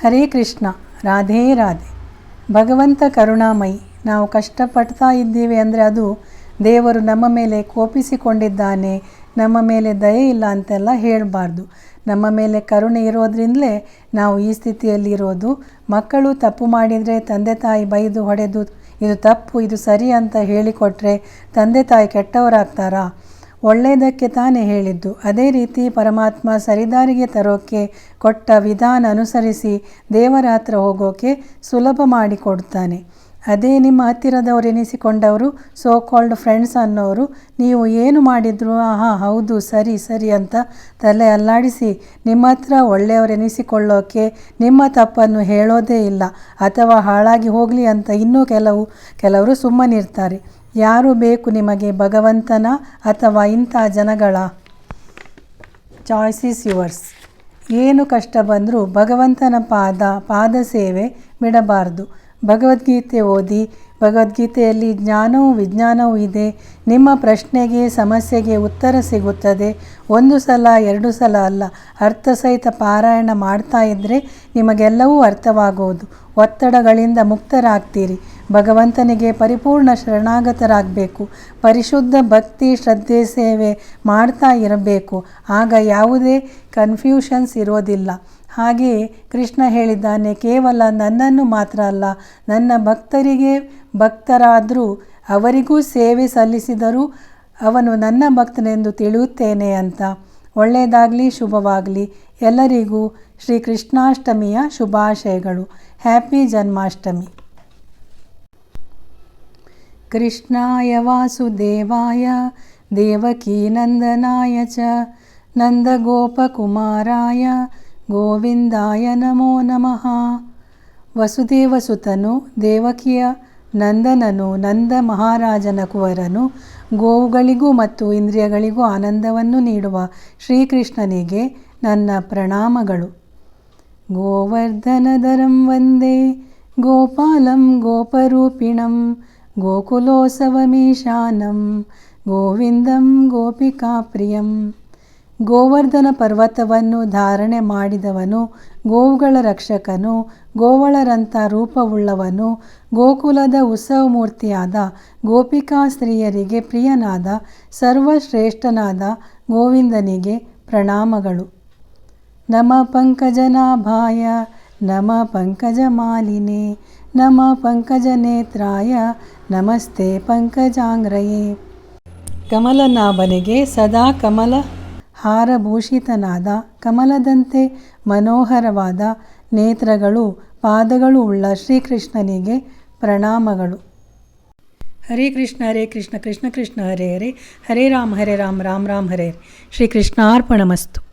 ಹರೇ ಕೃಷ್ಣ, ರಾಧೇ ರಾಧೆ. ಭಗವಂತ ಕರುಣಾಮಯಿ, ನಾವು ಕಷ್ಟಪಡ್ತಾ ಇದ್ದೀವಿ ಅಂದರೆ ಅದು ದೇವರು ನಮ್ಮ ಮೇಲೆ ಕೋಪಿಸಿಕೊಂಡಿದ್ದಾನೆ, ನಮ್ಮ ಮೇಲೆ ದಯೆ ಇಲ್ಲ ಅಂತೆಲ್ಲ ಹೇಳಬಾರ್ದು. ನಮ್ಮ ಮೇಲೆ ಕರುಣೆ ಇರೋದ್ರಿಂದಲೇ ನಾವು ಈ ಸ್ಥಿತಿಯಲ್ಲಿ ಇರೋದು. ಮಕ್ಕಳು ತಪ್ಪು ಮಾಡಿದರೆ ತಂದೆ ತಾಯಿ ಬೈದು ಹೊಡೆದು, ಇದು ತಪ್ಪು, ಇದು ಸರಿ ಅಂತ ಹೇಳಿಕೊಟ್ರೆ ತಂದೆ ತಾಯಿ ಕೆಟ್ಟವರಾಗ್ತಾರಾ? ಒಳ್ಳೆಯದಕ್ಕೆ ತಾನೇ ಹೇಳಿದ್ದು. ಅದೇ ರೀತಿ ಪರಮಾತ್ಮ ಸರಿದಾರಿಗೆ ತರೋಕ್ಕೆ ಕೊಟ್ಟ ವಿಧಾನ ಅನುಸರಿಸಿ ದೇವರ ಹತ್ರ ಹೋಗೋಕೆ ಸುಲಭ ಮಾಡಿಕೊಡ್ತಾನೆ. ಅದೇ ನಿಮ್ಮ ಹತ್ತಿರದವರು ಎನಿಸಿಕೊಂಡವರು ಸೋ ಕಾಲ್ಡ್ ಫ್ರೆಂಡ್ಸ್ ಅನ್ನೋರು, ನೀವು ಏನು ಮಾಡಿದ್ರು ಹಾಂ ಹೌದು, ಸರಿ ಸರಿ ಅಂತ ತಲೆ ಅಲ್ಲಾಡಿಸಿ ನಿಮ್ಮ ಹತ್ರ ಒಳ್ಳೆಯವರೆನಿಸಿಕೊಳ್ಳೋಕೆ ನಿಮ್ಮ ತಪ್ಪನ್ನು ಹೇಳೋದೇ ಇಲ್ಲ. ಅಥವಾ ಹಾಳಾಗಿ ಹೋಗಲಿ ಅಂತ ಇನ್ನೂ ಕೆಲವು, ಕೆಲವರು ಸುಮ್ಮನಿರ್ತಾರೆ. ಯಾರು ಬೇಕು ನಿಮಗೆ ಭಗವಂತನ ಅಥವಾ ಇಂಥ ಜನಗಳ? ಚಾಯ್ಸಿಸ್ ಯುವರ್ಸ್ ಏನು ಕಷ್ಟ ಬಂದರೂ ಭಗವಂತನ ಪಾದ ಪಾದ ಸೇವೆ ಬಿಡಬಾರ್ದು. ಭಗವದ್ಗೀತೆ ಓದಿ, ಭಗವದ್ಗೀತೆಯಲ್ಲಿ ಜ್ಞಾನವೂ ವಿಜ್ಞಾನವೂ ಇದೆ. ನಿಮ್ಮ ಪ್ರಶ್ನೆಗೆ, ಸಮಸ್ಯೆಗೆ ಉತ್ತರ ಸಿಗುತ್ತದೆ. ಒಂದು ಸಲ, ಎರಡು ಸಲ ಅಲ್ಲ, ಅರ್ಥ ಸಹಿತ ಪಾರಾಯಣ ಮಾಡ್ತಾ ಇದ್ದರೆ ನಿಮಗೆಲ್ಲವೂ ಅರ್ಥವಾಗುವುದು ಒತ್ತಡಗಳಿಂದ ಮುಕ್ತರಾಗ್ತೀರಿ. ಭಗವಂತನಿಗೆ ಪರಿಪೂರ್ಣ ಶರಣಾಗತರಾಗಬೇಕು. ಪರಿಶುದ್ಧ ಭಕ್ತಿ, ಶ್ರದ್ಧೆ, ಸೇವೆ ಮಾಡ್ತಾ ಇರಬೇಕು. ಆಗ ಯಾವುದೇ ಕನ್ಫ್ಯೂಷನ್ಸ್ ಇರೋದಿಲ್ಲ. ಹಾಗೆಯೇ ಕೃಷ್ಣ ಹೇಳಿದ್ದಾನೆ, ಕೇವಲ ನನ್ನನ್ನು ಮಾತ್ರ ಅಲ್ಲ, ನನ್ನ ಭಕ್ತರಿಗೆ ಭಕ್ತರಾದರೂ ಅವರಿಗೂ ಸೇವೆ ಸಲ್ಲಿಸಿದರೂ ಅವನು ನನ್ನ ಭಕ್ತನೆಂದು ತಿಳಿಯುತ್ತೇನೆ ಅಂತ. ಒಳ್ಳೆಯದಾಗಲಿ, ಶುಭವಾಗಲಿ. ಎಲ್ಲರಿಗೂ ಶ್ರೀ ಕೃಷ್ಣಾಷ್ಟಮಿಯ ಶುಭಾಶಯಗಳು. ಹ್ಯಾಪಿ ಜನ್ಮಾಷ್ಟಮಿ. ಕೃಷ್ಣಾಯ ವಾಸುದೇವಾಯ ದೇವಕೀನಂದನಾಯ ಚ, ನಂದಗೋಪಕುಮಾರಾಯ, ಗೋವಿಂದಾಯ ನಮೋ ನಮಃ. ವಸುದೇವಸುತನು, ದೇವಕಿಯ ನಂದನನು, ನಂದ ಮಹಾರಾಜನ ಕುವರನು, ಗೋವುಗಳಿಗೂ ಮತ್ತು ಇಂದ್ರಿಯಗಳಿಗೂ ಆನಂದವನ್ನು ನೀಡುವ ಶ್ರೀಕೃಷ್ಣನಿಗೆ ನನ್ನ ಪ್ರಣಾಮಗಳು. ಗೋವರ್ಧನಧರಂ ವಂದೇ, ಗೋಪಾಲಂ ಗೋಪರೂಪಿಣಂ ಗೋಕುಲೋತ್ಸವಮೀಶಾನಂ ಗೋವಿಂದಂ ಗೋಪಿಕಾಪ್ರಿಯಂ ಗೋವರ್ಧನ ಪರ್ವತವನ್ನು ಧಾರಣೆ ಮಾಡಿದವನು, ಗೋವುಗಳ ರಕ್ಷಕನು, ಗೋವಳರಂಥ ರೂಪವುಳ್ಳವನು, ಗೋಕುಲದ ಉತ್ಸವ ಮೂರ್ತಿಯಾದ ಗೋಪಿಕಾ ಸ್ತ್ರೀಯರಿಗೆ ಪ್ರಿಯನಾದ, ಸರ್ವಶ್ರೇಷ್ಠನಾದ ಗೋವಿಂದನಿಗೆ ಪ್ರಣಾಮಗಳು. ನಮ ಪಂಕಜನಾಭಾಯ ನಮ ಪಂಕಜಮಾಲಿನೇ ನಮ ಪಂಕಜನೇತ್ರಾಯ, ನಮಸ್ತೆ ಪಂಕಜಾಂಗ್ರಯೇ. ಕಮಲನಾಭನಿಗೆ ಸದಾ ಕಮಲ ಹಾರಭೂಷಿತನಾದ, ಕಮಲದಂತೆ ಮನೋಹರವಾದ ನೇತ್ರಗಳು, ಪಾದಗಳು ಉಳ್ಳ ಶ್ರೀಕೃಷ್ಣನಿಗೆ ಪ್ರಣಾಮಗಳು. ಹರೇ ಕೃಷ್ಣ ಹರೇ ಕೃಷ್ಣ ಕೃಷ್ಣ ಕೃಷ್ಣ, ಹರೇ ಹರೇ. ಹರೇ ರಾಮ ಹರೇ ರಾಮ ರಾಮ ರಾಮ, ಹರೇ ಶ್ರೀಕೃಷ್ಣಾರ್ಪಣಮಸ್ತು.